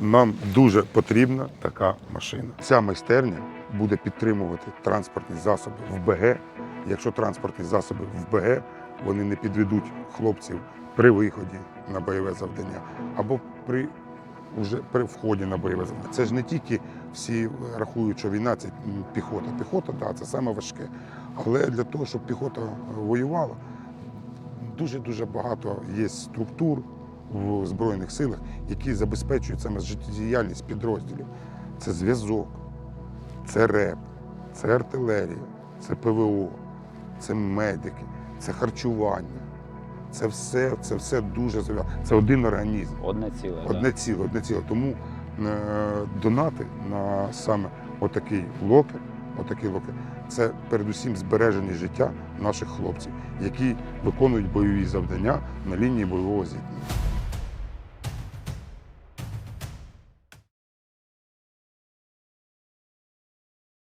Нам дуже потрібна така машина. Ця майстерня буде підтримувати транспортні засоби в БГ. Якщо транспортні засоби в БГ, вони не підведуть хлопців при виході на бойове завдання або при вже при вході на бойове завдання. Це ж не тільки всі рахують, що війна це піхота. Піхота, так, це саме важке. Але для того, щоб піхота воювала, дуже-дуже багато є структур в Збройних силах, які забезпечують саме життєдіяльність підрозділів. Це зв'язок, це РЕП, це артилерія, це ПВО, це медики, це харчування. Це все, це все дуже зв'язано. Це один організм. Одне ціле. да. Одне ціле, одне ціле. Тому е, донати на саме отакий локер, отакий локер, це передусім збереження життя наших хлопців, які виконують бойові завдання на лінії бойового зіткнення.